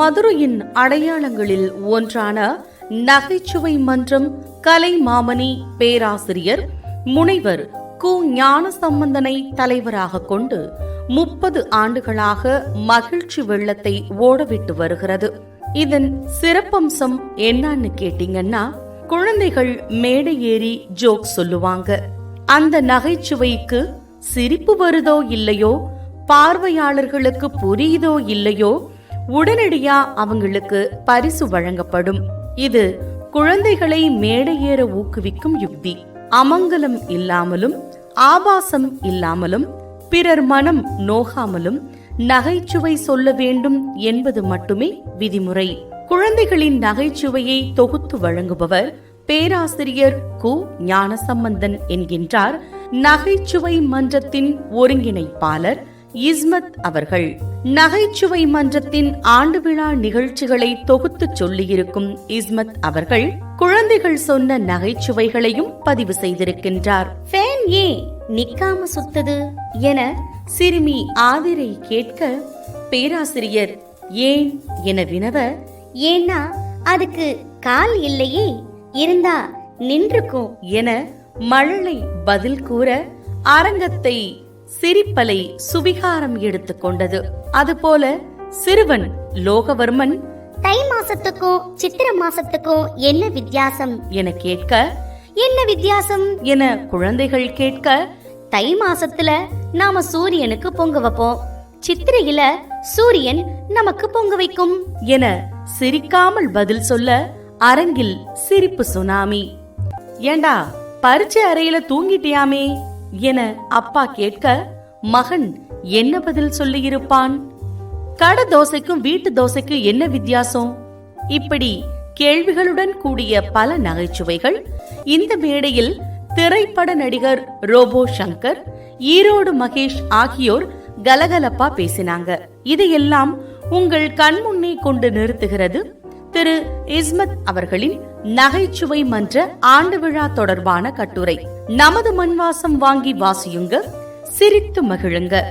மதுரையின் அடையாளங்களில் ஒன்றான நகைச்சுவை மன்றம் கலை மாமணி பேராசிரியர் முனைவர் கு ஞானசம்பந்தனை தலைவராக கொண்டு முப்பது ஆண்டுகளாக மகிழ்ச்சி வெள்ளத்தை ஓடவிட்டு வருகிறது. இதன் சிறப்பம்சம் என்னன்னு கேட்டீங்கன்னா குழந்தைகள் மேடை ஏறி ஜோக் சொல்லுவாங்க. அந்த நகைச்சுவைக்கு சிரிப்பு வருதோ இல்லையோ பார்வையாளர்களுக்கு புரியுதோ இல்லையோ உடனடியா அவங்களுக்கு பரிசு வழங்கப்படும். இது குழந்தைகளை மேடையேற ஊக்குவிக்கும் யுக்தி. அமங்கலம் இல்லாமலும் ஆபாசம் இல்லாமலும் பிறர் மனம் நோகாமலும் நகைச்சுவை சொல்ல வேண்டும் என்பது மட்டுமே விதிமுறை. குழந்தைகளின் நகைச்சுவையை தொகுத்து வழங்குபவர் பேராசிரியர் கு. ஞானசம்பந்தன் என்கின்றார். நகைச்சுவை மன்றத்தின் ஒருங்கிணைப்பாளர் இஸ்மத் அவர்கள் நகைச்சுவை மன்றத்தின் ஆண்டு விழா நிகழ்ச்சிகளை தொகுத்து சொல்லியிருக்கும் இஸ்மத் அவர்கள் குழந்தைகள் சொன்ன நகைச்சுவைகளையும் பதிவு செய்திருக்கின்றார். ஃபேன் ஏன் நிக்காம சுத்தது என சிறுமி ஆதிரை கேட்க பேராசிரியர் ஏன் என வினவ ஏன்னா அதுக்கு கால் இல்லையே இருந்தா நின்றுக்கும் என மழலை பதில் கூற அரங்கத்தை சிரிப்பலை சுவிகாரம் எடுத்துக்கொண்டது அதுபோல சிறுவன் லோகவர்மன் தை மாசத்துக்கும் சித்திர மாசத்துக்கும் என்ன வித்தியாசம்? என கேட்க என்ன வித்தியாசம்? என குழந்தைகள் கேட்க தை மாசத்துல நாம சூரியனுக்கு பொங்க வைப்போம். சித்திரையில சூரியன் நமக்கு பொங்க வைக்கும். என சிரிக்காமல் பதில் சொல்ல அரங்கில் சிரிப்பு சுனாமி. ஏண்டா பரீட்சை அறையில தூங்கிட்டியாமே? என அப்பா கேட்க மகன் என்ன பதில் சொல்லியிருப்பான்? கடை தோசைக்கும் வீட்டு தோசைக்கும் என்ன வித்தியாசம்? இப்படி கேள்விகளுடன் கூடிய பல நகைச்சுவைகள் இந்த மேடையில் திரைப்பட நடிகர் ரோபோ சங்கர் ஈரோடு மகேஷ் ஆகியோர் கலகலப்பா பேசினாங்க. இதையெல்லாம் உங்கள் கண்முன்னே கொண்டு நிறுத்துகிறது திரு இஸ்மத் அவர்களின் நகைச்சுவை மன்ற ஆண்டு விழா தொடர்பான கட்டுரை. நமது மண்வாசம் வாங்கி வாசியுங்க சிரித்து மகிழுங்க.